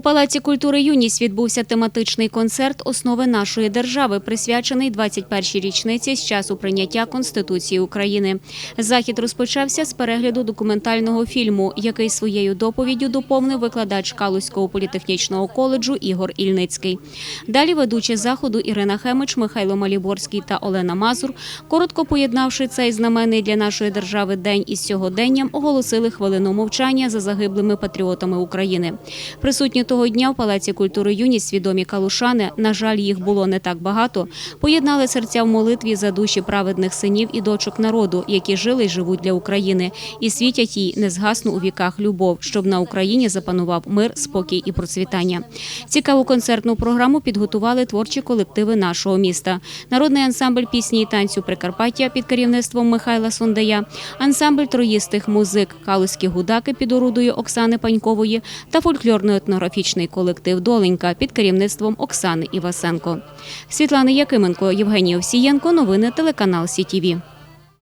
Палаці культури Юність відбувся тематичний концерт Основи нашої держави, присвячений 21-й річниці з часу прийняття Конституції України. Захід розпочався з перегляду документального фільму, який своєю доповіддю доповнив викладач Калузького політехнічного коледжу Ігор Ільницький. Далі ведучі заходу Ірина Хемич, Михайло Маліборський та Олена Мазур, коротко поєднавши цей знаменний для нашої держави день із сьогоденням, оголосили хвилину мовчання за загиблими патріотами України. Присутні того дня в Палаці культури юність свідомі калушани, на жаль, їх було не так багато, поєднали серця в молитві за душі праведних синів і дочок народу, які жили й живуть для України, і світять їй незгасну у віках любов, щоб на Україні запанував мир, спокій і процвітання. Цікаву концертну програму підготували творчі колективи нашого міста. Народний ансамбль пісні і танцю Прикарпаття під керівництвом Михайла Сундая, ансамбль троїстих музик Калузькі гудаки під орудою Оксани Панькової та фольклорно-етнографічний колектив Доленька під керівництвом Оксани Івасенко. Світлана Якименко, Євгеній Овсієнко. Новини телеканал СІТІВІ.